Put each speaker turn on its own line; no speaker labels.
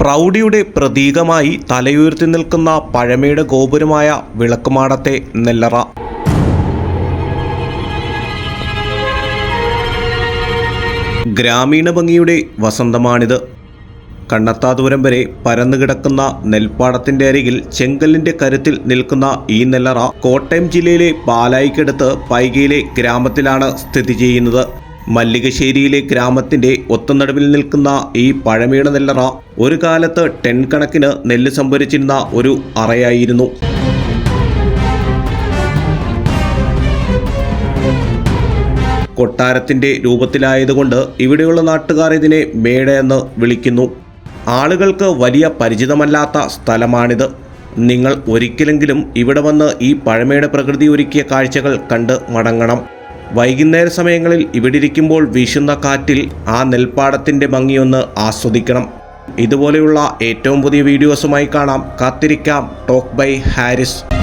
പ്രൗഢിയുടെ പ്രതീകമായി തലയുയർത്തി നിൽക്കുന്ന പഴമയുടെ ഗോപുരമായ വിളക്കുമാടത്തെ നെല്ലറ. ഗ്രാമീണ ഭംഗിയുടെ വസന്തമാണിത്. കണ്ണത്താദൂരം വരെ പരന്നു കിടക്കുന്ന നെൽപ്പാടത്തിന്റെ അരികിൽ ചെങ്കല്ലിന്റെ കരുത്തിൽ നിൽക്കുന്ന ഈ നെല്ലറ കോട്ടയം ജില്ലയിലെ പാലായിക്കടുത്ത് പൈകയിലെ ഗ്രാമത്തിലാണ് സ്ഥിതി ചെയ്യുന്നത്. മല്ലികശ്ശേരിയിലെ ഗ്രാമത്തിന്റെ ഒത്തനടുവിൽ നിൽക്കുന്ന ഈ പഴമയുടെ നെല്ലറ ഒരു കാലത്ത് ടെൻ കണക്കിന് നെല്ല് സംഭരിച്ചിരുന്ന ഒരു അറയായിരുന്നു. കൊട്ടാരത്തിന്റെ രൂപത്തിലായതുകൊണ്ട് ഇവിടെയുള്ള നാട്ടുകാർ ഇതിനെ മേട എന്ന് വിളിക്കുന്നു. ആളുകൾക്ക് വലിയ പരിചിതമല്ലാത്ത സ്ഥലമാണിത്. നിങ്ങൾ ഒരിക്കലെങ്കിലും ഇവിടെ വന്ന് ഈ പഴമയുടെ പ്രകൃതി ഒരുക്കിയ കാഴ്ചകൾ കണ്ട് മടങ്ങണം. വൈകുന്നേര സമയങ്ങളിൽ ഇവിടെ ഇരിക്കുമ്പോൾ വീശുന്ന കാറ്റിൽ ആ നെൽപ്പാടത്തിന്റെ ഭംഗിയൊന്ന് ആസ്വദിക്കണം. ഇതുപോലെയുള്ള ഏറ്റവും പുതിയ വീഡിയോസുമായി കാണാം. കാത്തിരിക്കാം. Talk by Haris.